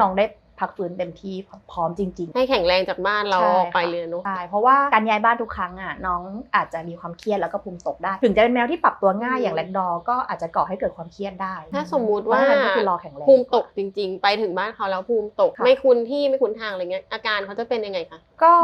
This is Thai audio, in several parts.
น้องได้ พักฟื้นเต็มที่พร้อมจริง ๆ ให้แข็งแรงจากบ้านเราใช่ออกไปค่ะเลยเนาะใช่เพราะว่าการย้ายบ้านทุกครั้งอะน้องอาจจะมีความเครียดแล้วก็ภูมิตกได้ ถึงจะเป็นแมวที่ปรับตัวง่ายอืมอย่างแลกดอร์ก็อาจจะก่อให้เกิดความเครียดได้ ถ้าสมมุติว่าเพระฉะนั้นก็คือรอแข็งแรงภูมิตกจริง ๆ ไปถึงบ้านเขาแล้วภูมิตกค่ะไม่คุ้นที่ไม่คุ้นทางอะไรเงี้ยอาการเขาจะเป็นยังไงคะก็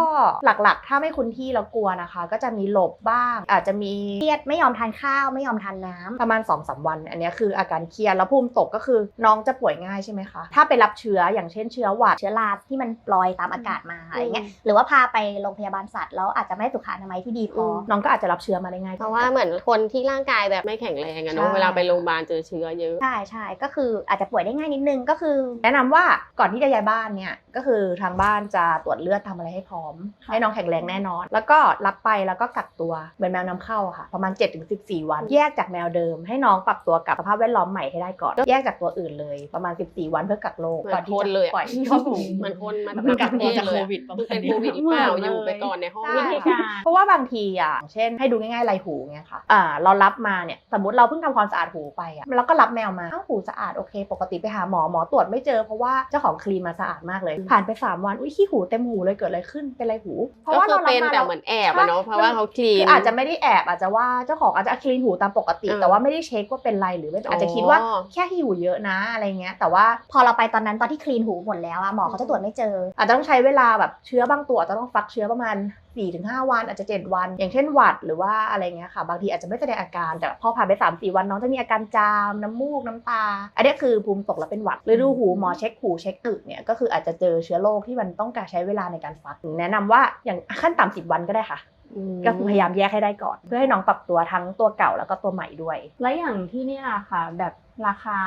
หลักๆ ถ้าไม่คุ้นที่แล้วกลัวนะคะ ก็จะมีหลบบ้าง อาจจะมีเครียดไม่ยอมทานข้าวไม่ยอมทานน้ำประมาณ2อสวัน อันเนี้ยคืออาการเครียดแล้วภูมิตกก็คือน้องจะป่วยง่ายใช่ไหมคะถ้าไปรับเชื้ออย่างเช่นเชื้อหวัดเชื้อราที่มันลอยตามอากาศมาอะไรเงี้ยหรือว่าพาไปโรงพยาบาลสัตว์แล้วอาจจะไม่ได้สุขอนามัยที่ดีพออมน้องก็อาจจะรับเชื้อมาได้ง่ายเพราะว่าเหมือนคนที่ร่างกายแบบไม่แข็งแรงอะเนาะใช่เวลาไปโรงพยาบาลเจอเชื้อเยอะใช่ใช่ก็คืออาจจะป่วยได้ง่ายนิดนึงก็คือ แนะนำว่าก่อนที่จะย้ายบ้านเนี่ยก็คือทางบ้านจะตรวจเลือดทำอะไรให้พร้อม ให้น้องแข็งแรงแน่นอน แล้วก็รับไปแล้วก็กักตัวเหมือนแมวนำเข้าอะค่ะ ประมาณ 7-14 วัน แยกจากแมวเดิม ให้น้องปรับตัวกับสภาพแวดล้อมใหม่ให้ได้ก่อนแยกจากตัวอื่นเลยประมาณ 14 วันเพื่อกักโรคเหมือนก่อนที่คนจะเลยอะปล่อยเข้าสู่เหมือนคนมาเหมือนกักตัวจากเลยโควิดประมาณเป็นนี้โควิดหรือเปล่าเหมือนเลยอยู่ไปก่อนในห้องใช่วิธีการเพราะว่าบางทีอะอย่างเช่นให้ดูง่ายๆไรหูเงี้ยค่ะอ่าเรารับมาเนี่ยสมมติเราเพิ่งทำความสะอาดหูไปอะแล้วก็รับแมวมาอ้าวหูสะอาดโอเค ปกติไปหาหมอหมอตรวจไม่เจอเพราะว่าเจ้าของคลีนมาสะอาดมากเลย ผ่านไป 3 วันอุ้ยขี้หูเต็มหูเลยเกิดอะไรขึ้นเป็นไรหู เพราะก็ว่าคือเรารับเป็นมาแต่เราเหมือนแอบอะเนาะใช่เพราะว่าเขาคลีนคืออาจจะไม่ได้แอบอาจจะว่าเจ้าของอาจจะคลีนหูตามปกติเออแต่ว่าไม่ได้เช็คว่าเป็นไรหรือไม่เป็นอ๋อออาจจะคิดว่าแค่หิวเยอะนะอะไรเงี้ยแต่ว่าพอเราไปตอนนั้นตอนที่คลีนหูหมดแล้วอะหมอเขาจะตรวจไม่เจอ อาจจะต้องใช้เวลาแบบเชื้อบางตัวอาจจะต้องฟักเชื้อประมาณ4-5 วัน อาจจะ 7 วัน อย่างเช่นหวัดหรือว่าอะไรเงี้ยค่ะ บางทีอาจจะไม่แสดงอาการแต่พอผ่านไป 3-4 วันน้องจะมีอาการจาม น้ำมูกน้ำตา อันนี้คือภูมิตกแล้วเป็นหวัดหรือดูหูหมอเช็คหูเช็คอึเนี่ยก็คืออาจจะเจอเชื้อโรคที่มันต้องการใช้เวลาในการฟัก แนะนำว่าอย่างขั้นต่ำ10วันก็ได้ค่ะมก็คือพยายามแยกให้ได้ก่อน เพื่อให้น้องปรับตัวทั้งตัวเก่าแล้วก็ตัวใหม่ด้วย แล้วอย่างที่เนี่ยค่ะแบบราคา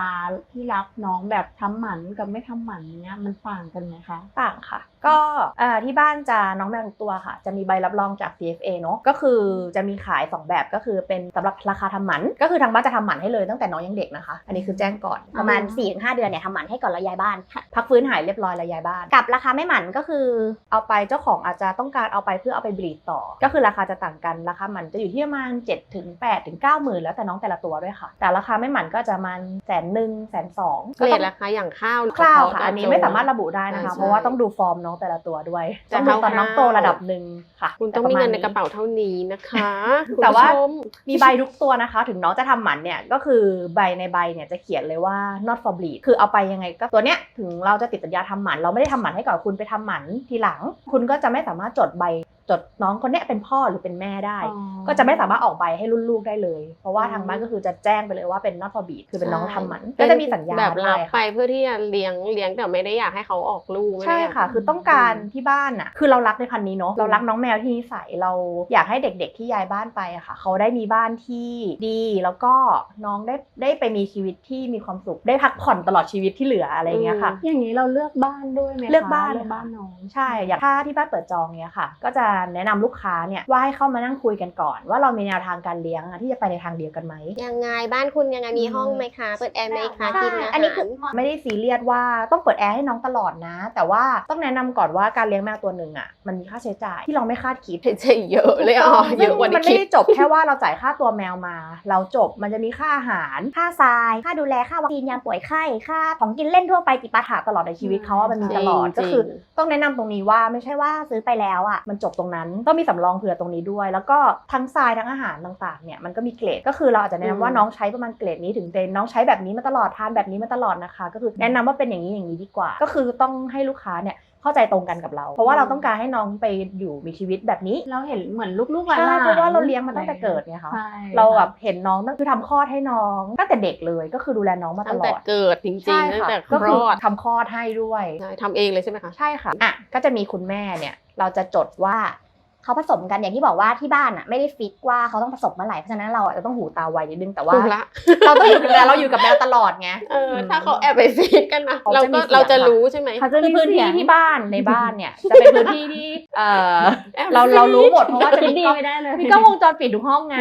ที่รับน้องแบบทำหมันกับไม่ทำหมันเนี้ยมันต่างกันไหมคะต่างค่ะ ก็เอ่อที่บ้านจะน้องแมวทุกตัวค่ะ จะมีใบรับรองจาก CFA เนอะก็คือจะมีขาย 2 แบบก็คือเป็นสำหรับราคาทำหมัน ก็คือทางบ้านจะทำหมันให้เลยตั้งแต่น้องยังเด็กนะคะ อันนี้คือแจ้งก่อนประมาณ4ี่ถึงหเดือนเนี่ยทำหมันให้ก่อนเราย้ายบ้าน พักฟื้นหายเรียบร้อยแล้วย้ายบ้าน กับราคาไม่หมันก็คือเอาไปเจ้าของอาจจะต้องการเอาไปเพื่อเอาไปบรีดต่อ ก็คือราคาจะต่างกันราคาหมันจะอยู่ที่ประมาณ7ถึง8ถึง9หมื่นแล้วแต่น้องแต่ละตัวด้วยค่ะ แต่ราคาไม่หมันก็จะประมาณแสนหนึ่งแสนสองเกรดราคาอย่างข้าวคร่าวๆเฉพค่ะตัวอันนี้ไม่สามารถระบุได้นะคะใช่เพราะว่าต้องดูฟอร์มน้องแต่ละตัวด้วยแต่ต้องดูตอนคร่าวๆน้องโตระดับหนึ่งค่ะ คุณต้องปมีระาณเงินในกระเป๋าเท่านี้นะคะแต่ว่าคุณผู้ชมมีใบทุกตัวนะคะ ถึงน้องจะทำหมันเนี่ยก็คือใบในใบเนี่ยจะเขียนเลยว่า not for bleed คือเอาไปยังไงก็ตัวเนี้ยถึงเราจะติดสัญญาทำหมัน เราไม่ได้ทำหมันให้ก่อนคุณไปทำหมันทีหลัง คุณก็จะไม่สามารถจดใบ จดน้องคนเนี้ยเป็นพ่อหรือเป็นแม่ได้อ๋อก็จะไม่สามารถออกใบให้รุ่นลูกได้เลย เพราะว่าอืมทางบ้านก็คือจะแจ้งไปเลยว่าเป็น not for bleed คือเป็นน้องทำหมันเป็ก็จะมีสัญญาแบบด้รัวบยไปค่ะเพื่อที่จะเลี้ยงเลี้ยงแต่ไม่ได้อยากให้เขาออกลูกไม่ได้ใช่อยากค่ะ คือต้องการที่บ้านอะคือเรารักในพันธุ์นี้เนาะเรารักน้องแมวที่นิสัยเราอยากให้เด็ก ๆ ที่ย้ายบ้านไปอะค่ะเขาได้มีบ้านที่ดีแล้วก็น้องได้ได้ไปมีชีวิตที่มีความสุขได้พักผ่อนตลอดชีวิตที่เหลืออะไรอย่างเงี้ยค่ะ อย่างนี้เราเลือกบ้านด้วยไหมคะเลือกบ้านเลือกบ้านน้องใช่อย่างถ้าที่บ้านเปิดจองเนี้ยค่ะ ก็จะแนะนำลูกค้าเนี่ยว่าให้เข้ามานั่งคุยกันก่อน ว่าเรามีแนวทางการเลี้ยงอะที่จะไปในทางเดียวกันไหมยังไงบ้านคุณยังไงมีห้องไหมคะเปิดแอร์ไหมคะใช่กินอาหารอันนี้คือไม่ได้ซีเรียสว่าต้องเปิดแอร์ให้น้องตลอดนะ แต่ว่าต้องแนะนำก่อนว่าการเลี้ยงแมวตัวหนึ่งอะมันมีค่าใช้จ่ายที่เราไม่คาดคิดใช่เยอะเลยอ๋อเยอะกว่ามัที่นไม่คิดได้จบแค่ว่าเราจ่ายค่าตัวแมวมา เราจบมันจะมีค่าอาหารค่าทราย ค่าดูแลค่าวัคซีนยามป่วยไข้ค่าของกินเล่นทั่วไปจิปาถะตลอดในชีวิตเขาอะมันมีจริงตลอดจริงก็คือ ต้องแนะนำตรงนี้ว่าไม่ใช่ว่าซื้อไปแล้วอะมันจบตรงนั้น ต้องมีสำรองเผื่อตรงนี้ด้วย แล้วก็ทั้งทรายทั้งอาหารต่างๆเนี่ยมันก็มีเกรดก็คือเราอาจจะแนะนำว่าน้องใช้ประมาณเกรดนี้ถึงเดนน้องใช้แบบนี้มาตลอดทานแบบนี้มาตลอดนะคะ ก็คือแนะนำว่าเป็นอย่างนี้อย่างนี้ดีกว่า ก็คือต้องให้ลูกค้าเนี่ย เข้าใจตรงกันกับเรา เพราะว่าเราต้องการให้น้องไปอยู่มีชีวิตแบบนี้เราเห็นเหมือนลูกๆหลานใช่ๆเพราะว่าเราเลี้ยงมาตั้งแต่เกิดไงคะใช่เราแบบเห็นน้องตั้งคือทำคลอดให้น้องตั้งแต่เด็กเลยก็คือดูแลน้องมาตตั้งลแต่อดเกิดจริงใช่ๆตั้งค่ะแต่คก็ลคืออดทำคลอดให้ด้วยใช่ทำเองเลยใช่ไหมคะใช่ค่ะอะก็จะมีคุณแม่เนี่ยเราจะจดว่า เขาผสมกันอย่างที่บอกว่าที่บ้านอะไม่ได้ฟิกว่าเขาต้องผสมเมื่อไหร่เพราะฉะนั้นเราอาจจะต้องหูตาไวนิดนึงแต่ว่าถูกละเราต้องอยู่กับแมวเราอยู่กับแมวตลอดไงเออถ้าเขาแอบไปฟีดกันนะเขาเราจะมีก็เสียงเราจะค่ะรู้ใช่ไหมเขาจะคือมีพื้นเสีที่ยงที่บ้านในบ้านเนี่ยจะเป็นพื้นที่ที่เออแอบเราเรารู้หมดเพราะว่าจะคิดมีดีกล้องไม่ได้เลยมีกล้องวงจรปิดทุกห้องไง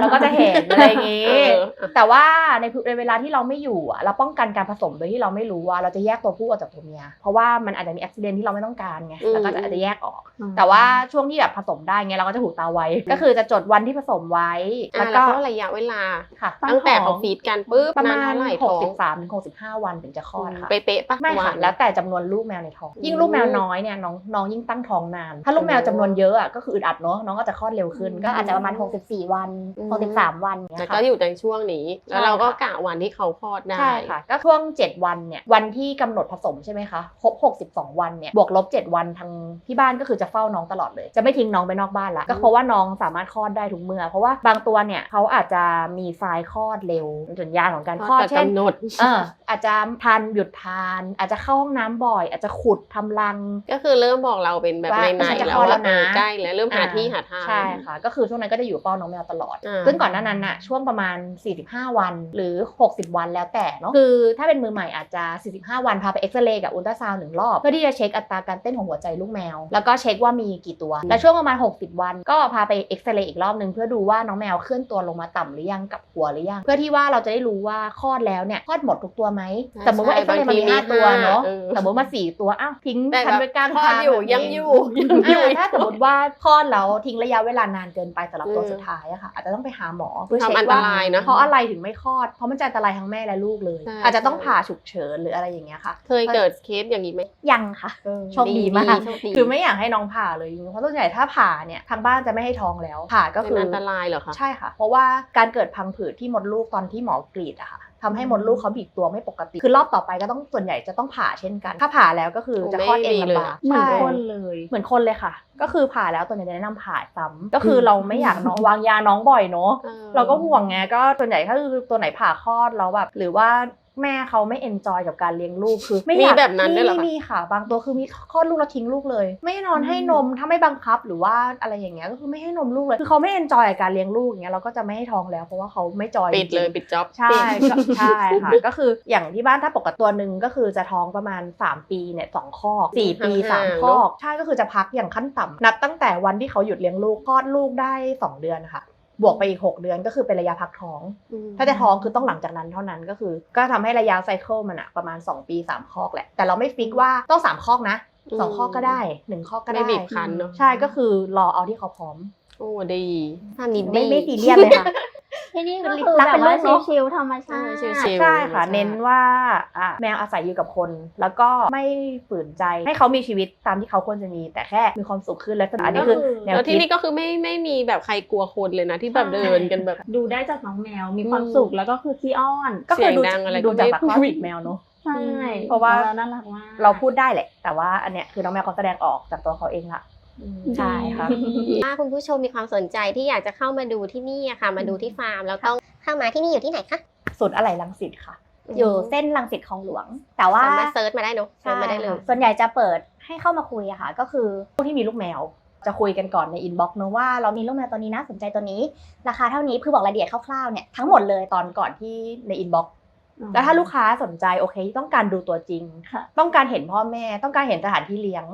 เราก็จะเห็นอะไรอย่างงี้เออแต่ว่าในในเวลาที่เราไม่อยู่อะเราป้องกันการผสมโดยที่เราไม่รู้ว่าเราจะแยกตัวผู้ออกจากตัวเมียเพราะว่ามันอาจจะมีอุบิเหตุที่เราไม่ต้องการไงอืมแล้วก็จะอาจจะแยกออกอืมแต่ว่าช่วงที่แบบผสมได้ไงเราก็จะหูตาไวก็คือจะจดวันที่ผสมไว้อ่าแล้วแล้วก็ก็ระยะเวลาค่ะ ตั้งแต่เขาฟีดกันปุ๊บประนานมาณเท่าไหร่หท้กองสิบสามถึงหกสิบห้าวันถึงจะคลอดค่ะเป๊ะๆปะไม่ค่ะวันแล้วแต่จำนวนลูกแมวในท้อง ยิ่งลูกแมวน้อยเนี่ยน้องน้องยิ่งตั้งท้องนาน ถ้าลูกแมวจำนวนเยอะอะก็คืออึดอัดเนาะน้องก็จะคลอดเร็วขึ้น ก็อาจจะประมาณ 64 วัน 63 วันอย่างแล้เงี้วยก็ค่ะอยู่ในช่วงนี้ แล้วเราก็กะวันที่เขาคลอดได้ใช่ค่ะก็ช่วง 7 วันเนี่ยวันที่กำหนดผสมใช่ไหมคะครบ 62 วันเนี่ยบวกลบ 7 วันทางที่บ้านก็คือจะเฝ้าน้องตลอดเลยจะไม่ทิ้งน้องไปนอกบ้านละก็เพราะว่าน้องสามารถคลอดได้ทุกเมื่อ เพราะว่าบางตัวเนี่ยเขาอาจจะมีทรายคลอดเร็วสัญญาณของการคลอดแต่เช่นกำหนดเอออาจจะทานหยุดทาน อาจจะเข้าห้องน้ำบ่อย อาจจะขุดทำรัง ก็คือเริ่มบอกเราเป็นแบบว่าในฉันๆจะแล้ควลอดว่าแล้วนะเออใกล้แล้วเริ่มหาที่หาทางใช่ค่ะก็คือช่วงนั้นก็จะอยู่เฝ้าน้องแมวตลอดอ่าซึ่งก่อนหน้านั้นน่ะช่วงประมาณ 45 วันหรือ 60 วันแล้วแต่เนาะคือถ้าเป็นมือใหม่อาจจะ 45 วันพาไปเอ็กซเรย์กับอุลตราซาวน์หนึ่งรอบเพื่อที่จะเช็คอัตราการเต้นของหัวใจลูกแมว แล้วก็เช็คว่ามีกี่ตัวแล้วช่วงประมาณ 60 วัน ก็พาไปเอ็กซเรย์อีกรอบหนึ่งเพื่อดูว่าน้องแมวเคลื่อนตัวลงมาต่ำหรือยังกับหัวหรือยัง เพื่อที่ว่าเราจะได้รู้ว่าคลอดแล้วเนี่ยคลอดหมดทุกตัวไหมสมมติว่าเอ็กซเรย์มันมีห้าตัวเนาะเออสมมติมาสี่ตัวอ้าวทิ้งแต่ฉันไว้กลางคลอดทางอยู่แบบนี้ยังอยู่ยังอยู่อ่าถ้าสมมติว่าคลอดแล้วทิ้งระยะเวลานานเกินไปสำหรับตัวอืมสุดท้ายอะค่ะอาจจะต้องไปหาหมอเพื่อเช็คทำอันตว่ารายนะเพราะอะไรถึงไม่คลอด เพราะมันจะอันตรายทั้งแม่และลูกเลยใช่อาจจะต้องใช่ผ่าฉุกเฉินหรืออะไรอย่างเงี้ยค่ะ เคยเกิดเคสอย่างนี้ไหมยังค่ะโชคดีมากโชคดีคือไม่อยากให้น้องผ่าเลยจริงๆเพราะส่วนใหญ่ถ้าผ่าเนี่ยทางบ้านจะไม่ให้ท้องแล้วผ่าก็เป็คืนออันตรายเหรอคะใช่ค่ะ เพราะว่าการเกิดพังผืดที่มดลูกตอนที่หมอกรีดอะค่ะทำให้มดลูกเขาบีบตัวไม่ปกติ คือรอบต่อไปก็ต้องส่วนใหญ่จะต้องผ่าเช่นกัน ถ้าผ่าแล้วก็คือจะคลอดเองลำบากเหมือนใช่คนเลย เหมือนคนเลยค่ะ ก็คือผ่าแล้วตัวใหญ่จะแนะนำผ่าซ้ำก็คือเราไม่อยากน้องวางยาน้องบ่อยเนาะออเราก็ห่วงไงก็ส่วนใหญ่ถ้าคือตัวไหนผ่าคลอดแล้วแบบหรือว่า แม่เขาไม่เอนจอยกับการเลี้ยงลูกคือไม่อยากมีแบบนั้นด้วยเหรอคะ มีมีค่ะ บางตัวคือมีคลอดลูกแล้วทิ้งลูกเลย ไม่นอนให้นมถ้าไม่บังคับหรือว่าอะไรอย่างเงี้ยก็คือไม่ให้นมลูกเลยคือเขาไม่เอนจอยกับการเลี้ยงลูกอย่างเงี้ยเราก็จะไม่ให้ท้องแล้วเพราะว่าเขาไม่จอยปิดเลยจริงๆ ปิดจ็อบใช่ก็ใช่ค่ะ ก็คืออย่างที่บ้านถ้าปกติตัวหนึ่งก็คือจะท้องประมาณ 3 ปีเนี่ยสองคอกสี่ปีสามคอก ใช่ก็คือจะพักอย่างขั้นต่ำนับตั้งแต่วันที่เขาหยุดเลี้ยงลูกคลอดลูกได้ 2 เดือนค่ะ บวกไปอีก 6 เดือนก็คือเป็นระยะพักท้อง ถ้าจะท้องคือต้องหลังจากนั้นเท่านั้นก็คือ ก็ทำให้ระยะไซเคิลมันอะประมาณ 2 ปี 3 คอกแหละ แต่เราไม่ฟิกว่าต้อง 3 คอกนะสองคอกก็ได้หนึ่งคอกก็ได้ไม่บีบคั้นเนอะใช่ก็คือรอเอาที่เขาพร้อม โอ้ดีทำนี้ไม่ดีไม่ซีเรียสเลยค่ะ ที่นี่ก็คือคือรักแบเป็บนว่าลูกเนอะชิลๆธรรมชาติใช่ชิลใช่ค่ะธรรมชาติเน้นว่าอะแมวอาศัยอยู่กับคน แล้วก็ไม่ฝืนใจให้เขามีชีวิตตามที่เขาควรจะมี แต่แค่มีความสุขขึ้นและอันนี้คือแนวแล้วคิที่ดนี่ก็คือไม่ไม่มีแบบใครกลัวคนเลยนะที่แบบใช่เดินกันแบบ ดูได้จากน้องแมวมีความอืมสุขแล้วก็คือขี้อ้อน ก็คือดูเสียงดังอะไรดูก็จากไม่ปากข้อติดแมวเนอะใช่เพราะว่าน่ารักมากเราพูดได้แหละ แต่ว่าอันเนี้ยคือน้องแมวเขาแสดงออกจากตัวเขาเองละอืม ใช่ค่ะถ้าคุณผู้ชมมีความสนใจที่อยากจะเข้ามาดูที่นี่อะค่ะ มาดูที่ฟาร์มแล้วต้องเข้ามาที่นี่อยู่ที่ไหนคะศูนย์อะไหล่รังสิตค่ะ อยู่เส้นลังสิตของหลวง แต่ว่าสามารถเซิร์ชมาได้เนอะเซิใช่ร์ชมาได้เลยค่ะส่วนใหญ่จะเปิดให้เข้ามาคุยอะค่ะ ก็คือพวกที่มีลูกแมว จะคุยกันก่อนในอินบ็อกซ์เนอะว่าเรามีลูกแมวตัวนี้นะสนใจตัวนี้ ราคาเท่านี้คือบอกรายละเอียดคร่าวๆเนี่ยทั้งหมดเลยตอนก่อนที่ในอินบ็อกซ์อืม แล้วถ้าลูกค้าสนใจโอเค ต้องการดูตัวจริงค่ะต้องการเห็นพ่อแม่ ต้องการเห็นสถานที่เลี้ยง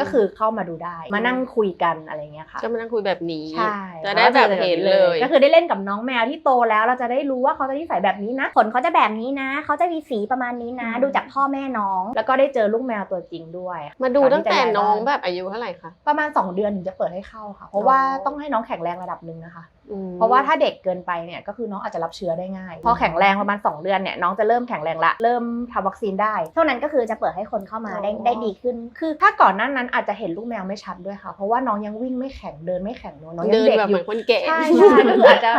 ก็คือเข้ามาดูได้ มานั่งคุยกันอะไรเงี้ยค่ะ ก็มานั่งคุยแบบนี้ ใช่ จะได้แบบเห็นเลย ก็คือได้เล่นกับน้องแมวที่โตแล้วเราจะได้รู้ว่าเขาจะนิสัยแบบนี้นะผลเขาจะแบบนี้นะ เขาจะมีสีประมาณนี้นะอืมดูจากพ่อแม่น้อง แล้วก็ได้เจอลูกแมวตัวจริงด้วย มาดูตั้งแต่ก่ที่จะย้ายน้องบ้าแบบอายุเท่าไหร่คะ ประมาณ 2 เดือนถึงจะเปิดให้เข้าค่ะ เพราะว่าอ๋อต้องให้น้องแข็งแรงระดับหนึ่งนะคะอืมเพราะว่าถ้าเด็กเกินไปเนี่ยก็คือน้องอาจจะรับเชื้อได้ง่ายพอแข็งแรงประมาณ 2 เดือนเนี่ยน้องจะเริ่มแข็งแรงละเริ่มทำวัคซีนได้ เท่านั้นก็คือจะเปิดให้คนเข้ามาได้อ๋อได้ดีขึ้น คือถ้าก่อนหนั้นนั้นอาจจะเห็นลูกแมวไม่ชัดด้วยค่ะ เพราะว่าน้องยังวิ่งไม่แข็งเดินไม่แข็งเนอะน้องยัเดิงนเด็กแบบอเหมืยู่อนคนแก่ใช่ใช่ก็คืออาจจะ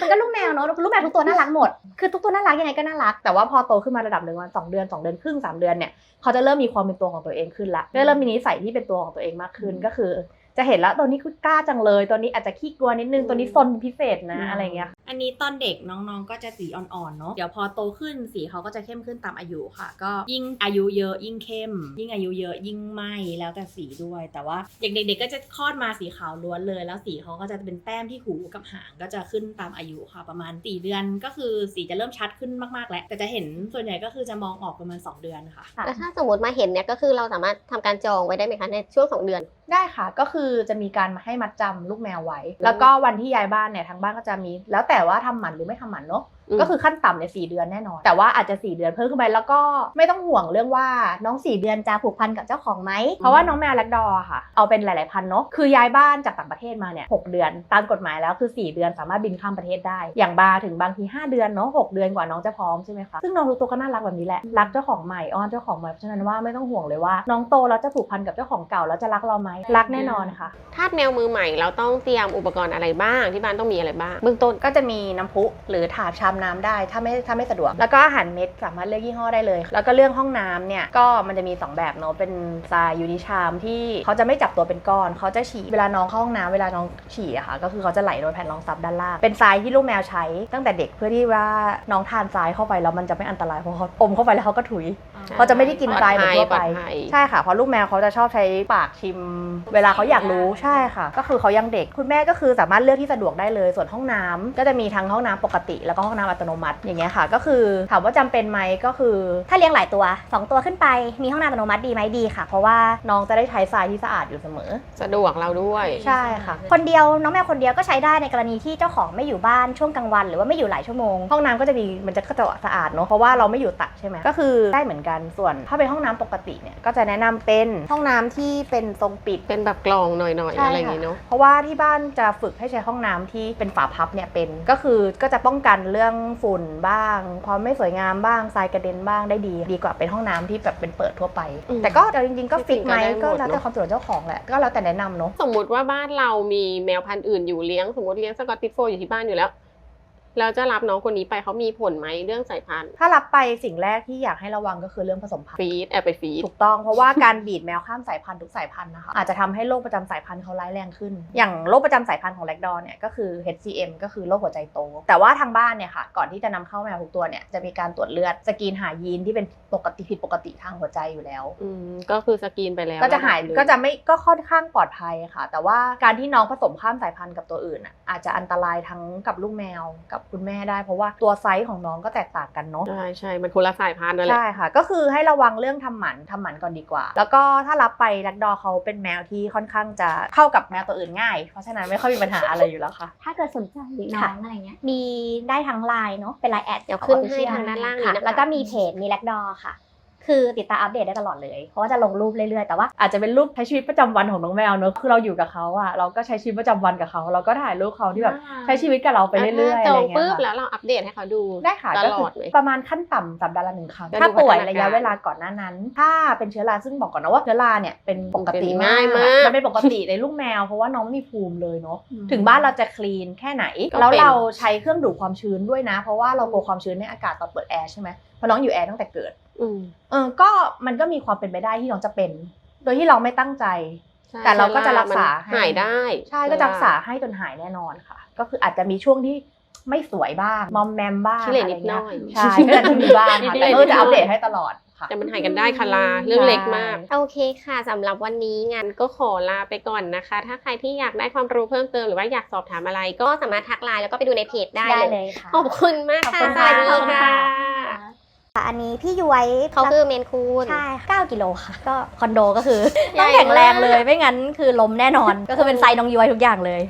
มันก็ลูกแมวเนอะลูกแมวทุกตัวน่ารักหมดคือทุกตัวน่ารักยังไงก็น่ารัก แต่ว่าพอโตขึ้นมาระดับหนึ่งวันสองเดือนสองเดือนครึ่งสามเดือนเนี่ยเขาจะเริ่มมีความเป็นตัวของตัวเองขึ้นละก็เริ่มมีนิสัยที่เป็นตัวของตัวเองมากขึ้นก็คือ จะเห็นแล้วตัวนี้คือกล้าจังเลย ตัวนี้อาจจะขี้กลัวนิดนึงตัวนี้ซนพิเศษนะอะไรเงี้ย อันนี้ตอนเด็กน้องๆ ก็จะสีอ่อนๆ เนาะ เดี๋ยวพอโตขึ้นสีเขาก็จะเข้มขึ้นตามอายุค่ะ ก็ยิ่งอายุเยอะยิ่งเข้ม ยิ่งอายุเยอะยิ่งไหมแล้วแต่สีด้วย แต่ว่าอย่างเด็กๆ ก็จะคลอดมาสีขาวล้วนเลย แล้วสีเขาก็จะเป็นแต้มที่หูกับหางก็จะขึ้นตามอายุค่ะ ประมาณ4เดือนก็คือสีจะเริ่มชัดขึ้นมากๆ แล้ว แต่จะเห็นส่วนใหญ่ก็คือจะมองออกประมาณ 2 เดือนค่ะแล้วถ้าสมมติมาเห็นเนี่ยก็คือเราสามารถทำการจองไว้ได้ไหมคะในช่วงสองเดือน ได้ค่ะ ก็คือจะมีการมาให้มัดจำลูกแมวไว้ แล้วก็วันที่ย้ายบ้านเนี่ยทางบ้านก็จะมีแล้วแต่แต่ว่าทำหมันหรือไม่ทำหมันเนาะ ก็คือขั้นต่ำเนี่ยสเดือนแน่นอน แต่ว่าอาจจะ 4 เดือนเพิ่มขึ้นไปแล้วก็ไม่ต้องห่วงเรื่องว่าน้อง 4 เดือนจะผูกพันกับเจ้าของไหม เพราะว่าน้องแมวแลกดอร์อะค่ะ เอาเป็นหลายๆพันเนาะคือย้ายบ้านจากต่างประเทศมาเนี่ยหกเดือน ตามกฎหมายแล้วคือ 4 เดือนสามารถบินข้ามประเทศได้ อย่างบาร์ถึงบางที 5 เดือนเนาะหกเดือนกว่าน้องจะพร้อมใช่ไหมคะซึ่งน้องทุกตัวก็น่ารักแบบนี้แหละรักเจ้าของใหม่อ้อนเจ้าของใหม่เพราะฉะนั้นว่าไม่ต้องห่วงเลยว่า น้องโตแล้วจะผูกพันกับเจ้าของเก่าแล้วจะรักเราไหมรักแน่นอนค่ะทาสแมวมือใหม่เราต้องเตรียมอุปกรณ์อะไรบ้างที่บ้านต้องมีอะไรบ้างเบื้องต้นก็จะมีน้ำพุหรือถาดชามน้ำได้ถ้าไม่ถ้าไม่สะดวก แล้วก็อาหารเม็ดสามารถเลือกยี่ห้อได้เลย แล้วก็เรื่องห้องน้ำเนี่ยก็มันจะมี 2 แบบเนาะเป็นทรายยูนิชามที่เขาจะไม่จับตัวเป็นก้อนเขาจะฉี่เวลาน้องเข้าห้องน้ำเวลาน้องฉี่อะค่ะก็คือเขาจะไหลโดนแผ่นรองซับด้านล่างเป็นทรายที่ลูกแมวใช้ตั้งแต่เด็กเพื่อที่ว่าน้องทานทรายเข้าไปแล้วมันจะไม่อันตรายเพราะเขาอมเข้าไปแล้วเขาก็ถุยเขาจะไม่ได้กินทรายเหมือนทั่วปไปลอดภัยใช่ค่ะเพราะลูกแมวเขาจะชอบใช้ปากชิม เวลาเขาอยากรู้ใช่ค่ะ ก็คือเขายังเด็กคุณแม่ก็คือสามารถเลือกที่สะดวกได้เลยส่วนห้องน้ำก็จะมีทั้งห้องน้ำปกติแล้วก็ห้องน้ำอัตโนมัติอย่างเงี้ยค่ะ ก็คือถามว่าจำเป็นไหมก็คือ ถ้าเลี้ยงหลายตัว 2 ตัวขึ้นไปมีห้องน้ำอัตโนมัติดีไหมดีค่ะ เพราะว่าน้องจะได้ใช้ทรายที่สะอาดอยู่เสมอ สะดวกเราด้วยใช่ค่ะ คนเดียวน้องแมวคนเดียวก็ใช้ได้ในกรณีที่เจ้าของไม่อยู่บ้านช่วงกลางวัน หรือว่าไม่อยู่หลายชั่วโมงห้องน้ำก็จะมีมันจะสะอาดเนอะเพราะว่าเราไม่อยู่ตักใช่ไหมก็คือได้เหมือนกันส่วนถ้าเป็นห้องน้ำปกติเนี่ยก็จะแนะนำเป็นห้องน้ำที่เป็นทรงปิดเป็นแบบกลองหน่อยๆใช่อะไรอย่างค่ะงี้เนาะเพราะว่าที่บ้านจะฝึกให้ใช้ห้องน้ำที่เป็นฝาพับเนี่ยเป็นก็คือก็จะป้องกันเรื่องฝุ่นบ้าง ความไม่สวยงามบ้างทรายกระเด็นบ้างได้ดี ดีกว่าเป็นห้องน้ำที่แบบเป็นเปิดทั่วไป อืมแต่ก็จริงๆก็ฟิกไหมจริงๆก็ก็ได้หมดแล้วแต่เนอะ ความสะดวกเจ้าของแหละก็แล้วแต่แนะนำเนาะ สมมุติว่าบ้านเรามีแมวพันธุ์อื่นอยู่เลี้ยง สมมติเลี้ยงสกอตติชโฟลด์อยู่ที่บ้านอยู่แล้ว เราจะรับน้องคนนี้ไปเขามีผลไหมเรื่องสายพันธุ์ถ้ารับไปสิ่งแรกที่อยากให้ระวังก็คือเรื่องผสมพันธุ์ฟีดแอบไปฟีดถูกต้องเพราะว่าการบีดแมวข้ามสายพันธุ์ทุกสายพันธุ์นะคะอาจจะทำให้โรคประจำสายพันธุ์เขาร้ายแรงขึ้น อย่างโรคประจำสายพันธุ์ของแลกดอร์เนี่ยก็คือ HCM ก็คือโรคหัวใจโต แต่ว่าทางบ้านเนี่ยค่ะก่อนที่จะนำเข้าแมวทุกตัวเนี่ยจะมีการตรวจเลือดสกรีนหายีนที่เป็นปกติผิดปกติทางหัวใจอยู่แล้วอืมก็คือสกรีนไปแล้ว ก็จะหายเลยก็จะไม่ก็ค่อนข้างปลอดภัยค่ะ แต่ว่าการที่น้องผสมข้ามสายพันธุ์กับตัวอื่นอะอาจจะอันตรายทั้งกับลูกแมวกับคุณแม่ได้ เพราะว่าตัวไซส์ของน้องก็แตกต่างกันเนาะใช่ใช่มันคนละสายพันธุ์นั่นแหละใช่ค่ะ ก็คือให้ระวังเรื่องทำหมันทำหมันก่อนดีกว่า แล้วก็ถ้ารับไปแลกดอร์เขาเป็นแมวที่ค่อนข้างจะเข้ากับแมวตัวอื่นง่าย เพราะฉะนั้นไม่ค่อยมีปัญหาอะไรอยู่แล้วค่ะ ถ้าเกิดสนใจน้องอะไรเงี้ยมีได้ทั้งไลน์เนาะเป็นไลน์แอดเดี๋ยวขึ้นให้ทางด้านล่างนี้นะคะแล้วก็มีเพจมีแลกดอค่ะ คือติดตามอัปเดตได้ตลอดเลย เพราะว่าจะลงรูปเรื่อยๆ แต่ว่าอาจจะเป็นรูปใช้ชีวิตประจำวันของน้องแมวเนอะคือเราอยู่กับเขาอะเราก็ใช้ชีวิตประจำวันกับเขา เราก็ถ่ายรูปเขาที่แบบใช้ชีวิตกับเราไปเรื่อยๆจอะไรองเงี้ยปุ๊บค่ะแล้วเราอัปเดตให้เขาดูได้ค่ะตก็ลคืออดไหมประมาณขั้นต่ำสัปดาห์ละหนึ่งครั้งก็ดูถ้าป่วยพัฒนาการระยะเวลาก่อนหน้านั้น ถ้าเป็นเชื้อราซึ่งบอกก่อนนะว่าเชื้อราเนี่ยเป็นปกติเป็นมาง่ายกมากมันเป็นปกติในลูกแมวเพราะว่าน้องไม่มีภูมิเลยเนาะอืมถึงบ้านเราจะคลีนแค่ไหนก็แล้วเป็นเราใช้เครื่องดูดความชื้นด้วยนะ เพราะว่าเรากลัวความชื้นในอากาศตอนเปิดแอร์ใช่ไหม เพราะน้องอยู่แอร์ตั้งแต่เกิดอืมเออก็มันก็มีความเป็นไปได้ที่น้องจะเป็น โดยที่เราไม่ตั้งใจใช่แต่เราก็จะรักษามันหายได้ ใช่ก็จะรักษาให้จนหายแน่นอนค่ะ ก็คืออาจจะมีช่วงที่ไม่สวยบ้าง มอมแมมบ้างขี้เหร่อะไรนิดหน่เงี้อยใช่ก็จะมีบ้างค่ะขี้เหแต่ร่ก็นิดหน่อยจะอัปเดตให้ตลอดค่ะแต่มันหายกันได้คาราเรื่องเล็กมากใช่โอเคค่ะสำหรับวันนี้งานก็ขอลาไปก่อนนะคะ ถ้าใครที่อยากได้ความรู้เพิ่มเติมหรือว่าอยากสอบถามอะไร ก็สามารถทักไลน์แล้วก็ไปดูในเพจได้ได้เลยเลยค่ะขอบคุณมากค่ะขอบคุณสค่ะวัสขอบคุดีณค่ะค่ะ อันนี้พี่ย้วยเขาคือเมนคูน ใช่9กิโลค่ะ ก็คอนโดก็คือใหญ่ต้องแข็งแรงมากเลยไม่งั้นคือล้มแน่นอน ก็คือเป็นไซส์น้องย้วยทุกอย่างเลย